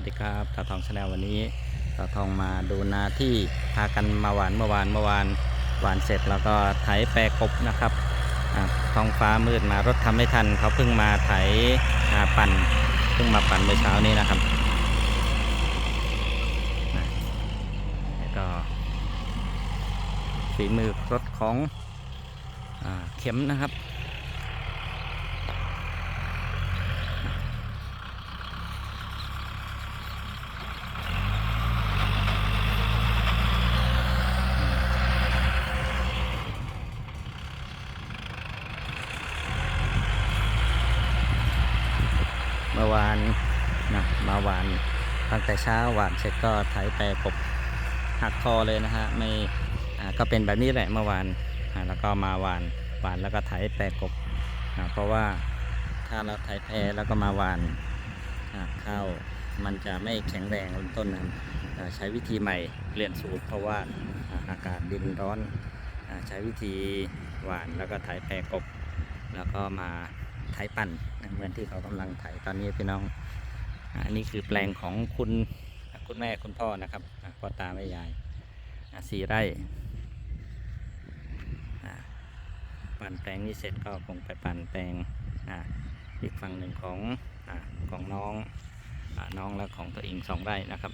วัสดีครับตาทองชาแนลวันนี้ตาทองมาดูนาที่พากันมาหวานเมื่อวานเมื่อวานหวานเสร็จแล้วก็ไถแปรกบนะครับท้องฟ้ามืดมารถทำไม่ทันเขาเพิ่งมาไถอ่าปั่นเพิ่งมาปั่นเมื่อเช้านี้นะครับแล้วก็ฝีมือรถของอเข็มนะครับ วานนะมาหวานตั้งแต่เช้าหวานเสร็จก็ไถแปรกบหักคอเลยนะฮะไม่ก็เป็นแบบนี้แหละเมื่อวานแล้วก็มาหวานหวานแล้วก็ไถแปรกบเพราะว่าถ้าเราไถแพรแล้วก็มาหวานข้าวมันจะไม่แข็งแรงต้นนะครับอ่าใช้วิธีใหม่เปลี่ยนสูตร เพราะว่าอากาศดินร้อนใช้วิธีหวานแล้วก็ไถแปรกบ แล้วก็มาไถปั่น เหมือนที่เขากำลังไถตอนนี้พี่น้องอันนี้คือแปลงของคุณคุณแม่คุณพ่อนะครับอ่าพ่อตาแม่ยายสี่ไร่ปั่นแปลงนี้เสร็จก็คงไปปั่นแปลงอีกฝั่งหนึ่งของอของน้องอน้องและของตัวเองสองไร่นะครับ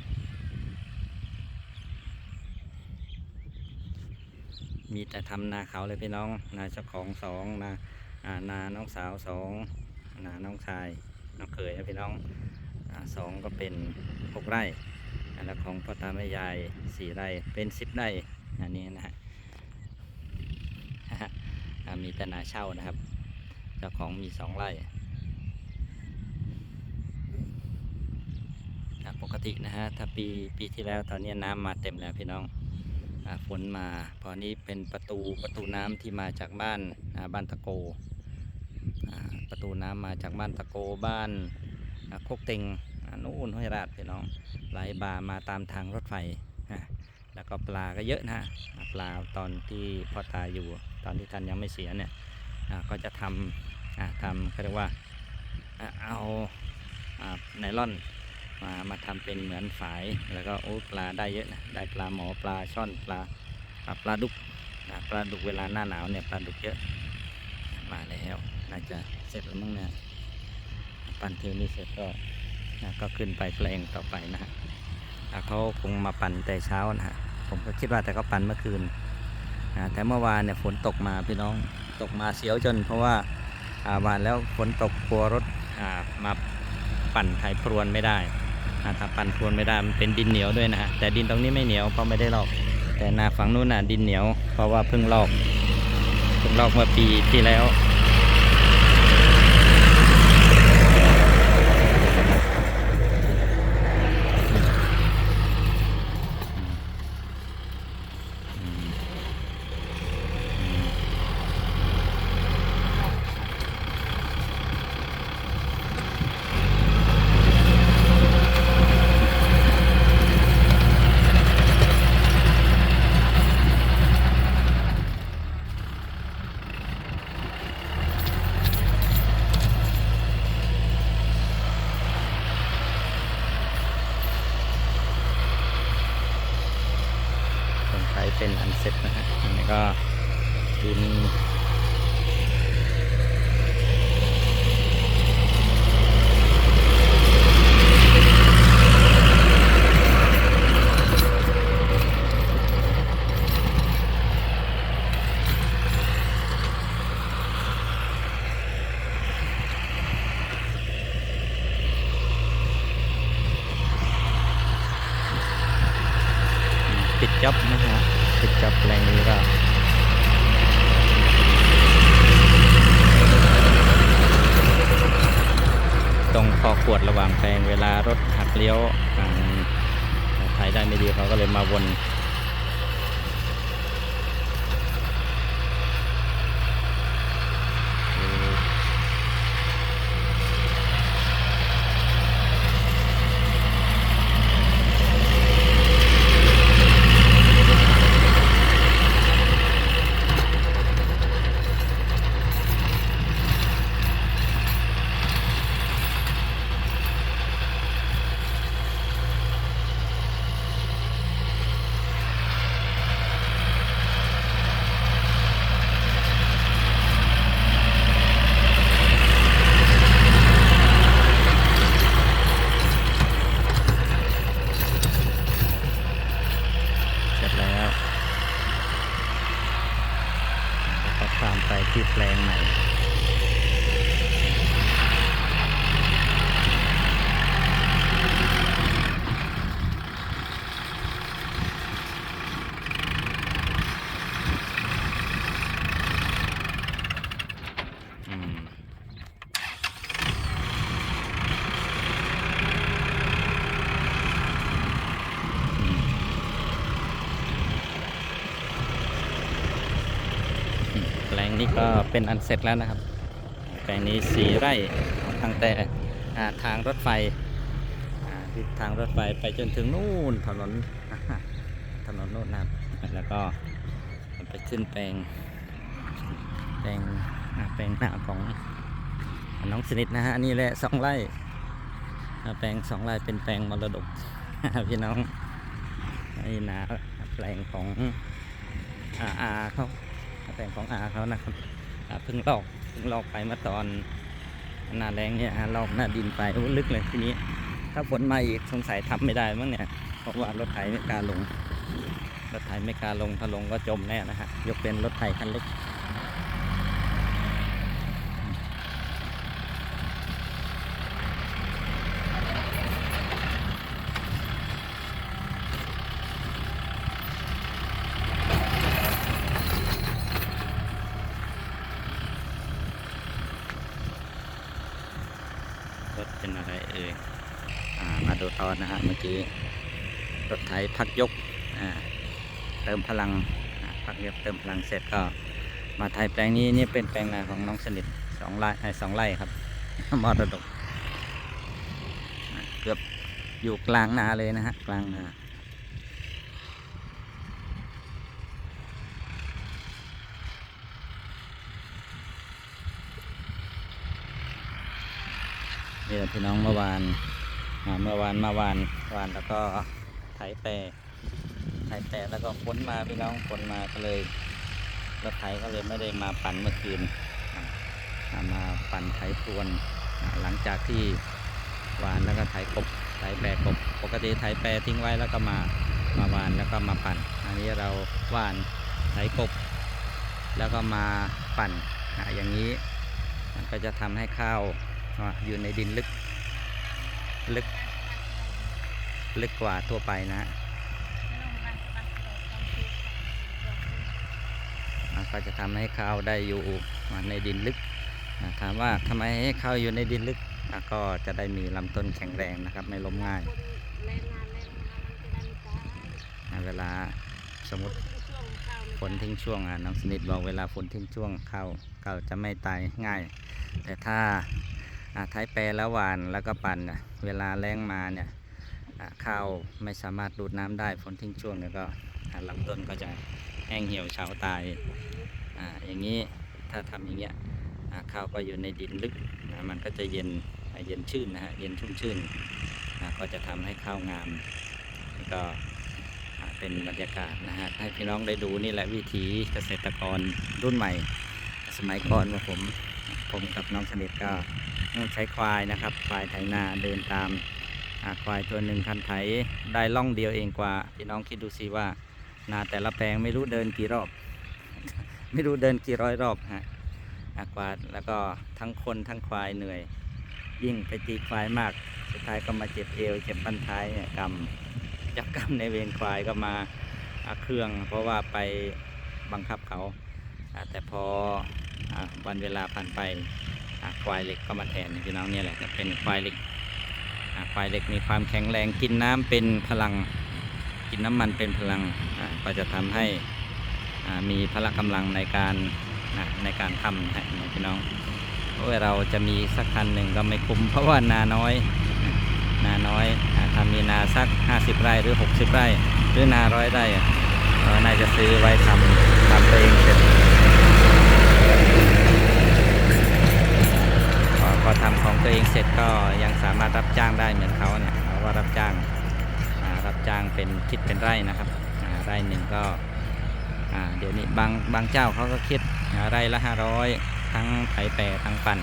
มีแต่ทำนาเขาเลยพี่น้องนาเจ้าของสองนานาน้องสาวสอง นาน้องชายน้องเขยพี่น้องสองก็เป็นหกไร่แล้วของพ่อตาแม่ยายสี่ไร่เป็นสิบไร่อันนี้นะฮะมีแต่นาเช่านะครับเจ้าของมีสองไร่ปกตินะฮะถ้าปีปีที่แล้วตอนนี้น้ำมาเต็มแล้วพี่น้องอฝนมาพอนี้เป็นประตูประตูน้ำที่มาจากบ้านบ้านตะโก ประตูน้ำมาจากบ้านตะโกบ้านโคกเต็งนู่นห้วยราดพี่น้องไหลบ่ามาตามทางรถไฟนะแล้วก็ปลาก็เยอะนะฮะปลาตอนที่พ่อตาอยู่ตอนที่ท่านยังไม่เสียเนี่ยก็จะทำทำเขาเรียกว่าเอาไนล่อนมามาทำเป็นเหมือนฝายแล้วก็โอ้ปลาได้เยอะนะได้ปลาหมอปลาช่อนปลาปลาดุกปลาดุกเวลาหน้าหนาวเนี่ยปลาดุกเยอะมาแล้วน่าจะ ร็จแล้วมั้งเนี่ยปั่นเทวนี้เสร็จก็นะก็ขึ้นไปแปลงต่อไปนะฮะเขาคงมาปั่นแต่เช้านะฮะผมก็คิดว่าแต่เขาปั่นเมื่อคืนนะแต่เมื่อวานเนี่ยฝนตกมาพี่น้องตกมาเสียวจน เพราะว่าอ่าวานแล้วฝนตกกลัวรถอ่ามาปั่นไถพรวนไม่ได้อ่าถ้าปั่นพรวนไม่ได้มันเป็นดินเหนียวด้วยนะฮะแต่ดินตรงนี้ไม่เหนียวเพราะไม่ได้ลอก แต่นาฝั่งนู้นน่ะดินเหนียวเพราะว่าเพิ่งลอกเพิ่งลอกเมื่อปีที่แล้ว คนใช้ เป็นอันเซ็ตนะฮะอันนี้ก็ดินปิดจ็อบนะฮะ ปิดจ็อบแรงนี้ก็ตรงคอขวดระหว่างแปลงเวลารถหักเลี้ยวทางไทยได้ไม่ดีเขาก็เลยมาวน นี้ก็เป็นอันเสร็จแล้วนะครับ แปลงนี้สีไร่ตั้งแต่ทางรถไฟอ่าที่ทางรถไฟไปจนถึงนู่นถนนถนนโน่นนะครับแล้วก็ไปขึ้นแปลงแปลงแปลงหน้าของน้องสนิทนะฮะนี่แหละสองไร่แปลงสองไร่เป็นแปลงมรดกพี่น้องไอ้นาแปลงของอาอาเขา แปลงของอาเขานะครับอาเพิ่งลอกเพิ่งลอกไปเมื่อตอนหน้าแรงเนี่ยลอกหน้าดินไปโอ้ลึกเลยทีนี้ ถ้าฝนมาอีกสงสัยทำไม่ได้มั้งเนี่ยเพราะว่ารถไถไม่กล้าลงรถไถไม่กล้าลงถ้าลงก็จมแน่นะฮะยกเป็นรถไถคันเล็ก รถเป็นอะไรเอ่ยอ่ามาดูตอนนะฮะเมื่อ กี้รถไถพักยกเติมพลังพักยกเติมพลังเสร็จก็มาไถแปลงนี้นี่เป็นแปลงนาของน้องสนิทสองไร่สองไร่ครับมรดกเกือบอยู่กลางนาเลยนะฮะกลางนานี่แหละพี่น้องเมื่อวาน เมื่อวานมาวานวานแล้วก็ไถแปรไถแปรแล้วก็ฝนมาพี่น้องฝนมาก็เลยรถไถก็เลยไม่ได้มาปั่นเมื่อคืนมาปั่นไถพรวนหลังจากที่วานแล้วก็ไถกบไถแปรกบปกติไถแปรทิ้งไว้แล้วก็มามาวานแล้วก็มาปั่น อันนี้เราวานไถกบ แล้วก็มาปั่นอย่างนี้มันก็จะทำให้ข้าวอยู่ในดินลึก ลึก ลึกกว่าทั่วไปนะฮะก็จะทำให้ข้าวได้อยู่ในดินลึก ถามว่าทำไมให้ข้าวอยู่ในดินลึก ก็จะได้มีลำต้นแข็งแรงนะครับ ไม่ล้มง่าย เวลาสมมติฝนทิ้งช่วงอะน้องสนิทบอกเวลาฝนทิ้งช่วงข้าวข้าวจะไม่ตายง่าย แต่ถ้า ท้ายแปรแล้วหวานแล้วก็ปั่นน่ะเวลาแรงมาเนี่ยข้าวไม่สามารถดูดน้ำได้ฝนทิ้งช่วงเนี่ยก็อ่าลำต้นก็จะแห้งเหี่ยวเฉาตายอ่าอย่างนี้ถ้าทำอย่างเงี้ยข้าวก็อยู่ในดินลึกนะมันก็จะเย็นเย็นชื่นนะฮะเย็นชุ่มชื่นก็จะทำให้ข้าวงามก็เป็นบรรยากาศนะฮะให้พี่น้องได้ดูนี่แหละวิถีเกษตรกรรุ่นใหม่ สมัยก่อนมาผมผมกับน้องสนิทก็ ต้องใช้ควายนะครับ ควายไถนาเดินตามาควายตัวหนึ่งคันไถได้ล่องเดียวเองกว่าพี่น้องคิดดูสิว่านาแต่ละแปลงไม่รู้เดินกี่รอบ ไม่รู้เดินกี่ร้อยรอบฮะกวาดแล้วก็ทั้งคนทั้งควายเหนื่อย ยิ่งไปตีควายมาก สุดท้ายก็มาเจ็บเอวเจ็บบั้นท้ายเนี่ยกำจับกรรมในเวรควายก็มาอาเครื่อง เพราะว่าไปบังคับเขาแต่พออวันเวลาผ่านไป ควายเหล็กก็มาแทนพี่น้องเนี่ยแหละก็เป็นควายเหล็กควายเหล็กมีความแข็งแรงกินน้ำเป็นพลัง กินน้ำมันเป็นพลังก็จะทำให้มีพละกำลังในการในการทำให้พี่น้องเพราะเราจะมีสักคันหนึ่งก็ไม่คุ้มเพราะว่านาน้อยนาน้อยถ้ามีนาสัก 50 ไร่หรือ 60 ไร่ หรือนาร้อยไร่ก็น่าจะซื้อไว้ทำทำเองเสร็จ พอพอทำของตัวเองเสร็จก็ยังสามารถรับจ้างได้เหมือนเขาเนี่ยเขาก็รับจ้างรับจ้างเป็นคิดเป็นไร่นะครับไร่หนึ่งก็เดี๋ยวนี้บางบางเจ้าเขาก็คิดไร่ละ500ทั้งไถแปรทั้งปั่น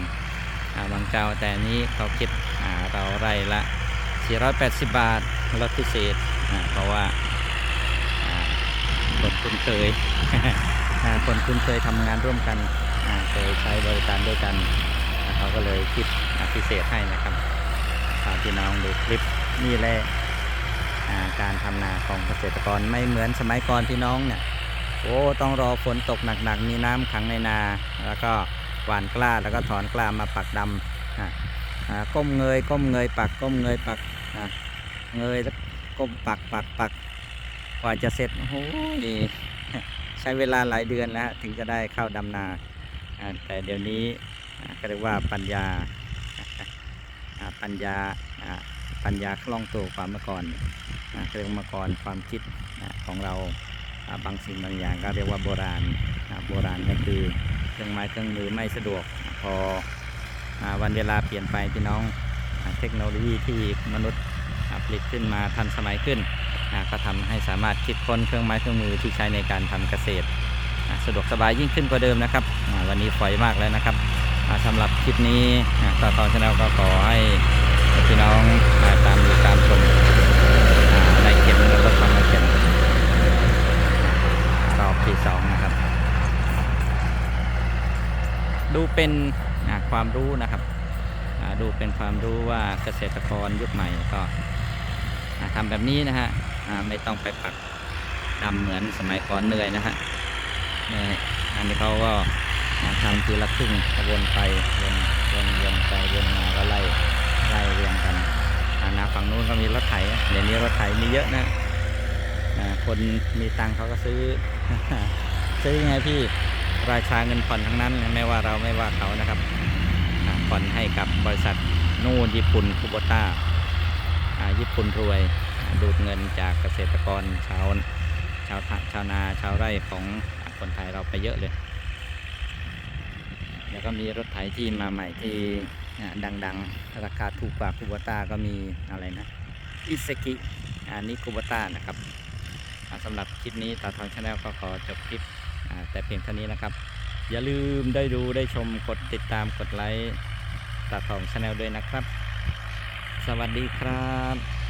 าบางเจ้าแต่นี้เขาคิดอ่าเราไร่ละ 480 บาทลดพิเศษเพราะว่าคนคุ้นเคยคนคุ้นเคยทำงานร่วมกันเคยใช้บริการด้วยกัน เขาก็เลยคิดพิเศษให้นะครับพาพี่น้องดูคลิปนี่แหละการทำนาของเกษตรกรไม่เหมือนสมัยก่อนพี่น้องเนี่ยโอ้ต้องรอฝนตกหนักๆ มีน้ำขังในนา แล้วก็หว่านกล้าแล้วก็ถอนกล้ามาปักดำอ่าก้มเงยก้มเงยปักก้มเงยปักเงยแล้วก้มปักปักปักกว่าจะเสร็จโอ้โหใช้เวลาหลายเดือนแล้ว ถึงจะได้เข้าดำนาอ่าแต่เดี๋ยวนี้ ก็เรียกว่าปัญญาปัญญาปัญญาคล่องตัวกว่าเมื่อก่อนอ่าเรียกว่าเมื่อก่อนความคิดของเราบางสิ่งบางอย่างก็เรียกว่าโบราณโบราณก็คือเครื่องไม้เครื่องมือไม่สะดวกพอวันเวลาเปลี่ยนไปพี่น้องเทคโนโลยีที่มนุษย์ผลิตขึ้นมาทันสมัยขึ้นก็ทำให้สามารถคิดค้นเครื่องไม้เครื่องมือที่ใช้ในการทำเกษตร สะดวกสบายยิ่งขึ้นกว่าเดิมนะครับ วันนี้ฝอยมากแล้วนะครับ สำหรับคลิปนี้อ่าต่อตอนชาแนลก็ขอให้พี่น้องาตามดูตามชมในเข็มแล้วก็ทำในเข็มรอบที่สองนะครับ ดูเป็นความรู้นะครับ ดูเป็นความรู้ว่าเกษตรกรยุคใหม่ก็ทำแบบนี้นะฮะไม่ต้องไปปักดำเหมือนสมัยก่อนเหนื่อยนะฮะนี่ยอันนี้เขาก็ ทำทีละครึ่งวนไปวนวนวนไปวนมาก็ไล่ไล่เรียงกันอานาฝั่งนู้นก็มีรถไถเดี๋ยวนี้รถไถมีเยอะนะคนมีตังเขาก็ซื้อ ซื้อยังไงพี่ราชาเงินผ่อนทั้งนั้นไม่ว่าเราไม่ว่าเขานะครับผ่อนให้กับบริษัทนู่นญี่ปุ่นคูโบต้าญี่ปุ่นรวยดูดเงินจากเกษตรกรชาวชาวชาวนาชาวไร่ของคนไทยเราไปเยอะเลย แล้วก็มีรถไถที่มาใหม่ที่ดังๆ ราคาถูกกว่าคูบต้าก็มีอะไรนะอิเซกิอันนี้คูบต้านะครับสำหรับคลิปนี้ตาทองชาแนลก็ขอจบคลิปแต่เพียงเท่านี้นะครับ อย่าลืมได้ดูได้ชมกดติดตามกดไลค์ตาทองชาแนลด้วยนะครับ สวัสดีครับ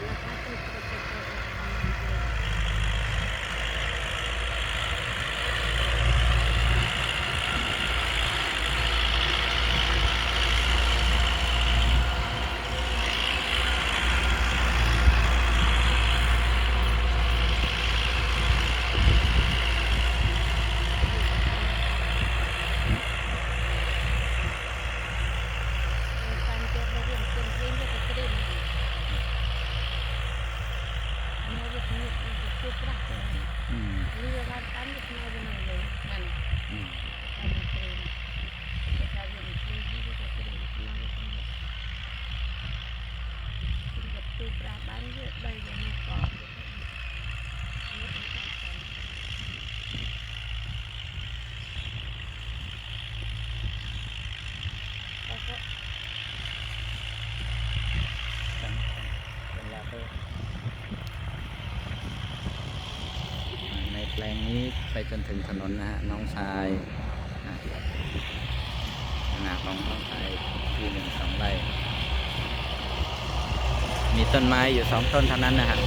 Thank you. 음. 우리가 딴게 지나가면 ไปจนถึงถนนนะฮะน้องชายขนาดของน้องชายที่หนึ่งสองไร่มีต้นไม้อยู่สองต้นเท่านั้นนะฮะ